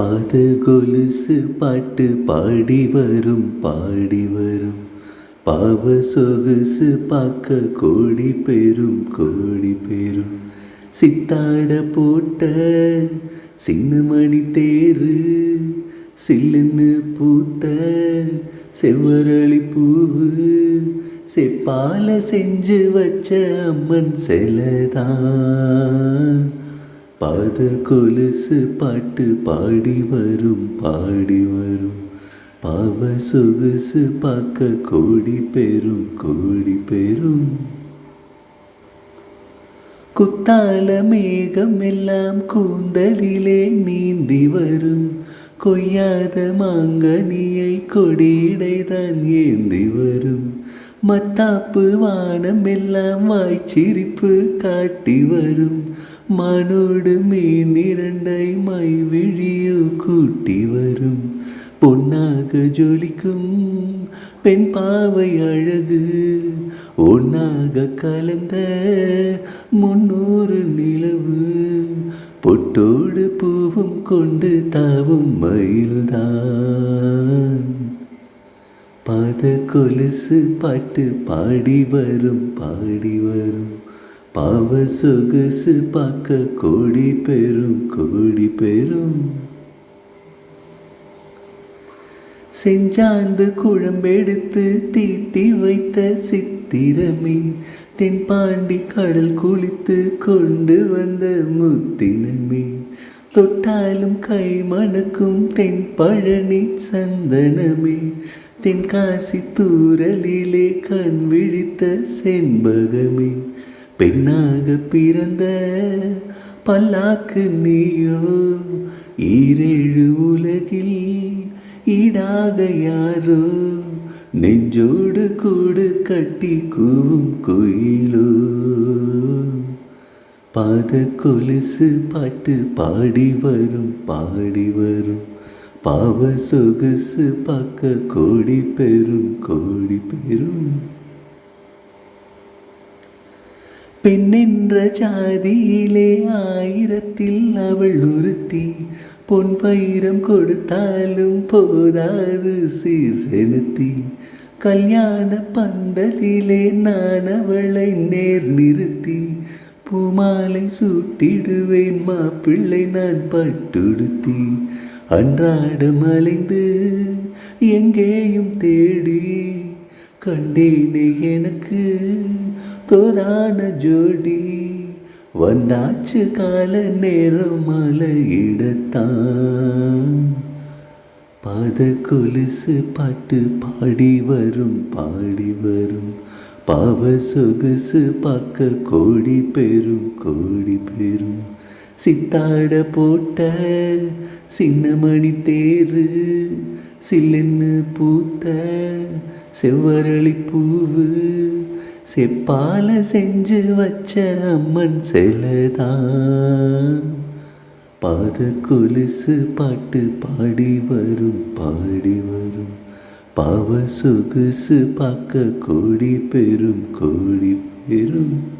பாத கொலுசு பாட்டு பாடி வரும் பாடி வரும். பாவ சொகுசு பார்க்க கோடி பெரும் கோடி பெரும். சித்தாட போட்ட சின்ன மணி தேரு சில்லுன்னு பூத்த செவ்வரளி பூவு. செப்பால செஞ்சு வச்ச அம்மன் செலதான். பாத கொலுசு பாட்டு பாடி வரும் பாடி வரும். பாவ சொகுசு பார்க்க கோடி பெரும் கோடி பெரும். குத்தால மேகம் எல்லாம் கூந்தலிலே நீந்தி வரும். கொய்யாத மாங்கனியை கொடியிடைதான் ஏந்தி வரும். மத்தாப்பு வானம் எல்லாம் வாய்ச்சிரிப்பு காட்டி வரும். மானோடு மீன் இரண்டை மை விழியு கூட்டி வரும். பொன்னாக ஜொலிக்கும் பெண் பாவை அழகு. ஒன்னாக கலந்த முன்னூறு நிலவு. பொட்டோடு பூவும் கொண்டு தாவும் மயில்தான். பாத கொலுசு பாட்டு பாடி வரும் பாடி வரும். பாவ சொகுசு பார்க்க கோடி பெரும் கோடி பெரும். செஞ்சாந்து குழம்பெடுத்து தீட்டி வைத்த சித்திரமே தென்பாண்டி கடல் குளித்து கொண்டு வந்த முத்தினமே தொட்டாலும் கை மணக்கும் தென்பழனி சந்தனமே தென்காசி தூரலிலே கண் விழித்த செண்பகமே. பெண்ணாக பிறந்த பல்லாக்கு நீயோ? ஈரேழு உலகில் ஈடாக யாரோ? நெஞ்சோடு கூடு கட்டி கூவும் குயிலோ? பாத கொலுசு பாட்டு பாடி வரும் பாடி வரும். பாவ சொகுசு பார்க்க கோடி பெரும் கோடி பெரும். பெண்ணென்ற ஜாதியிலே ஆயிரத்தில் அவள் ஒருத்தி. பொன் வைரம் கொடுத்தாலும் போதாது சீர் செலுத்தி. கல்யாண பந்தலிலே நான் அவளை நேர் நிறுத்தி. பூமாலை சூட்டிடுவேன் மாப்பிள்ளை நான் பட்டுடுத்தி. அன்றாடம் அலைந்து எங்கேயும் தேடி கண்டேனே எனக்கு தோதான ஜோடி. வந்தாச்சு கால நேரம் மலையிடத்தான் பாத கொலுசு பாட்டு பாடி வரும் பாடி வரும். பாவ சொகுசு பார்க்க கோடி பெரும் கோடி பெரும். சித்தாட போட்ட சின்னமணி தேரு சில்லென்னு பூத்த செவ்வரளி பூவு செப்பால செஞ்சு வச்ச அம்மன் செலதான். பாத கொலுசு பாட்டு பாடி வரும் பாடி வரும். பாவ சொகுசு பார்க்க கோடி பெரும் கோடி பெரும்.